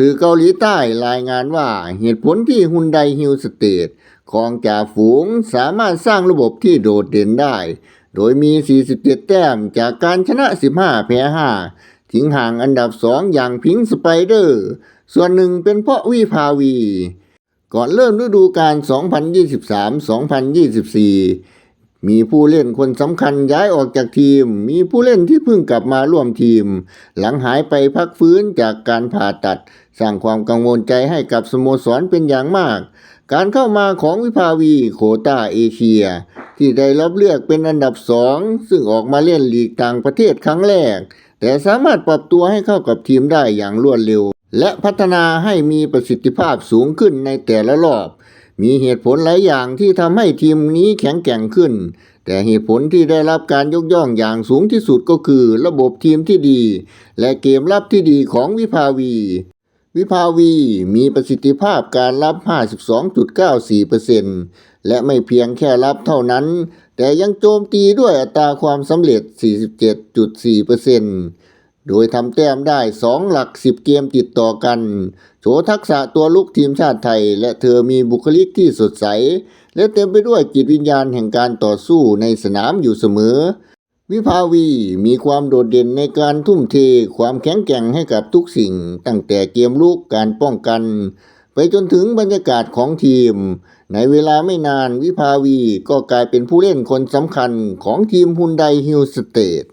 สื่อเกาหลีใต้รายงานว่าเหตุผลที่ฮุนไดฮิลสเตทของจ่าฝูงสามารถสร้างระบบที่โดดเด่นได้ โดยมี 47 แต้มจากการชนะ 15 แพ้ 5 ทิ้งห่างอันดับ 2 อย่างพิงสไปเดอร์ ส่วนหนึ่งเป็นเพราะวิภาวี ก่อนเริ่มฤดูกาล2023-2024 มีผู้เล่นคนสำคัญย้ายออกจากทีม มีผู้เล่นที่เพิ่งกลับมาร่วมทีม หลังหายไปพักฟื้นจากการผ่าตัด สร้างความกังวลใจให้กับสโมสรเป็นอย่างมาก การเข้ามาของวิภาวีโคตาเอเชีย ที่ได้รับเลือกเป็นอันดับสองซึ่งออกมาเล่นลีกต่างประเทศครั้งแรก แต่สามารถปรับตัวให้เข้ากับทีมได้อย่างรวดเร็ว และพัฒนาให้มีประสิทธิภาพสูงขึ้นในแต่ละรอบ มีเหตุผลหลายอย่างที่ทำให้ทีมนี้แข็งแกร่งขึ้น แต่เหตุผลที่ได้รับการยกย่องอย่างสูงที่สุดก็คือระบบทีมที่ดี และเกมรับที่ดีของวิภาวี วิภาวีมีประสิทธิภาพการรับ 52.94%และไม่เพียงแค่รับเท่านั้น แต่ยังโจมตีด้วยอัตราความสำเร็จ 47.4% โดยทำแต้มได้ 2 หลัก 10 เกมติดต่อกัน โชว์ทักษะตัวลุกทีมชาติไทย และเธอมีบุคลิกที่สดใส และเต็มไปด้วยจิตวิญญาณแห่งการต่อสู้ในสนามอยู่เสมอ วิภาวีมีความโดดเด่นในการทุ่มเทความแข็งแกร่งให้กับทุกสิ่ง ตั้งแต่เกมลุกการป้องกัน ไปจนถึงบรรยากาศของทีม ในเวลาไม่นานวิภาวีก็กลายเป็นผู้เล่นคนสำคัญของทีมฮุนไดฮิลสเตท